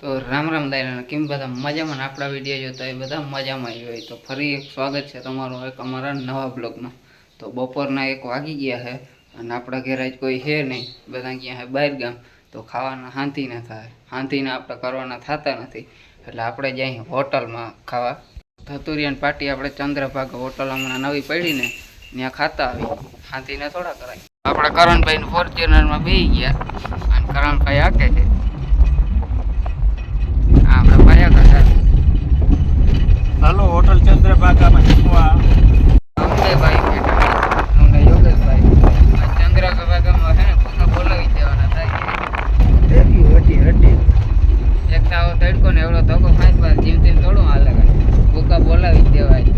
તો રામ રામ દાયરાને કેમ બધા મજામાં આપણા વીડિયો જોતા હોય બધા મજામાં જ હોય. તો ફરી એક સ્વાગત છે તમારું એક અમારા નવા બ્લોગમાં. તો બપોરના એક વાગી ગયા છે અને આપણા ઘેર આજ કોઈ છે નહીં. બધા ગયા છે? બહાર ગામ. તો ખાવાના શાંતિ ના થાય. શાંતિના આપણે કરવાના થતા નથી. એટલે આપણે જઈએ હોટલમાં ખાવા. ધતુરિયાન પાર્ટી આપણે ચંદ્રભાગ હોટલ હમણાં નવી પડીને ત્યાં ખાતા આવી. શાંતિને થોડા કરાય. આપણે કરણભાઈ ફોર્ચ્યુનરમાં બેસી ગયા. અને કરણભાઈ આકે છે હા, આપણે પાયા કરતા હાલો હોટલ ચંદ્રભાગામાં જમવા અમરેભાઈ બેઠા અમને યોગેશભાઈ આ ચંદ્રભાગામાં છે ને ભૂકા બોલાવી દેવાના થાય હટી હટી એક તો આવો તડકો ને એવડો ધોકો ખાઈ પાછ જીમ તેમ થોડું હાલે કાંઈ. ભૂકા બોલાવી દેવાય.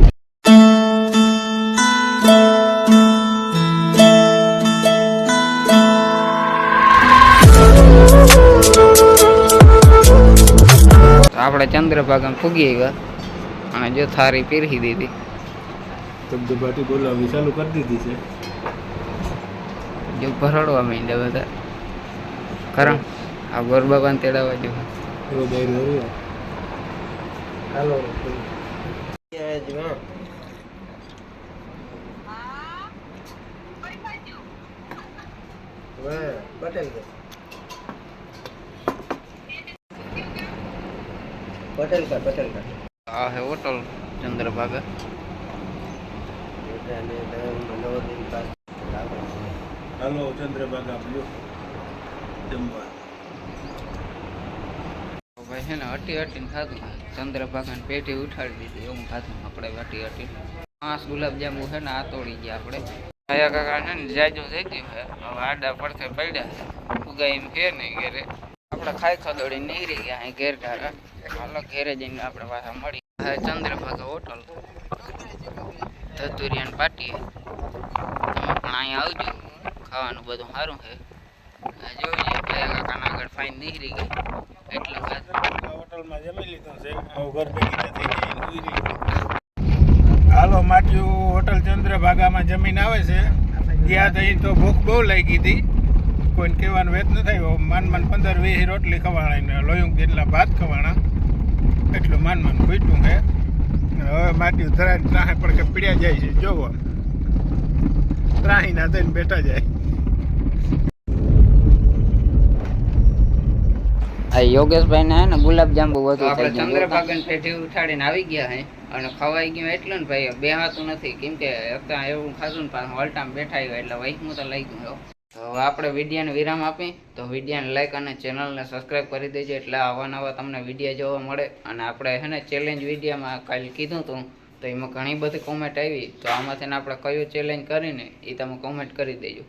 આપણે ચંદ્રભાગામાં ફૂગી આવ્યા અને જો થારી પીરહી દીધી. ધબધબાટી બોલાવવી ચાલુ કરી દીધી છે. જો ભરડવા માંડ્યા બધા. કરણ આ ગોરબાબાને તેડાવવા જો એવો દાયરો રહ્યો હાલો પટેલ પટેલ કા પટેલ કા આ હે હોટલ ચંદ્રભાગા હાલો ચંદ્રભાગા બ્લુ જમવા છે ને હટી હટીને ખાધું ચંદ્રભાગાને પેઢી ઉઠાડી દીધી. એવું ખાધું આપણે હટી હટી પાંચ ગુલાબજાંબુ છે ને આ તોડી ગયા આપણે. આયા કાકા છે ને જાજુ થઈ ગયું છે હવે આડા પડતે પડ્યા ઉગા એમ કે નહીં ઘેરે. આપણે ખાઈ ખદોડી નીકળી ગયા અહીં ઘેર ટારા હાલો ઘેરે જઈને આપણે પાછા મળી. હા ચંદ્રભાગા હોટલ. ધતુરિયાન પાટી તમે પણ અહીંયા આવજો. ખાવાનું બધું સારું છે. જોઈએ કાકાના આગળ ફાઈન નીકળી ગઈ જમી લીધું હાલો માટ્યું હોટલ ચંદ્રભાગામાં જમીન આવે છે. ત્યાં થઈ તો ભૂખ બહુ લાગી હતી. કોઈને કહેવાનું વેત ન થાય. માન માન પંદર વીસ રોટલી ખવાણા ને લોયું જેટલા ભાત ખવાણા. એટલું માન માન ખૂટ્યું છે. હવે માટ્યું ત્રાહે પણ કે પીડ્યા જાય છે. જોવો. ત્રાહી ના થઈને બેઠા જાય. આ યોગેશભાઈ ને ને ગુલાબ જાંબુ વધુ આપણે ચંદ્રભાગન પેઢી ઉઠાડીને આવી ગયા હે અને ખવાઈ ગયું એટલું ને ભાઈ બે હાથું નથી. કેમ કે અત્યારે એવું ખાધું ને પાછું હલટામાં બેઠા આવ્યા એટલે વહીમું તો લઈ ગયું તો આપણે વિડીયાને વિરામ આપી તો વિડીયાને લાઈક અને ચેનલને સબસ્ક્રાઈબ કરી દેજો એટલે આવા નવા તમને વિડીયા જોવા મળે. અને આપણે હે ને ચેલેન્જ વિડીયામાં કાલે કીધું હતું તો એમાં ઘણી બધી કોમેન્ટ આવી. તો આમાંથી આપણે કયું ચેલેન્જ કરીને એ તમે કોમેન્ટ કરી દેજો.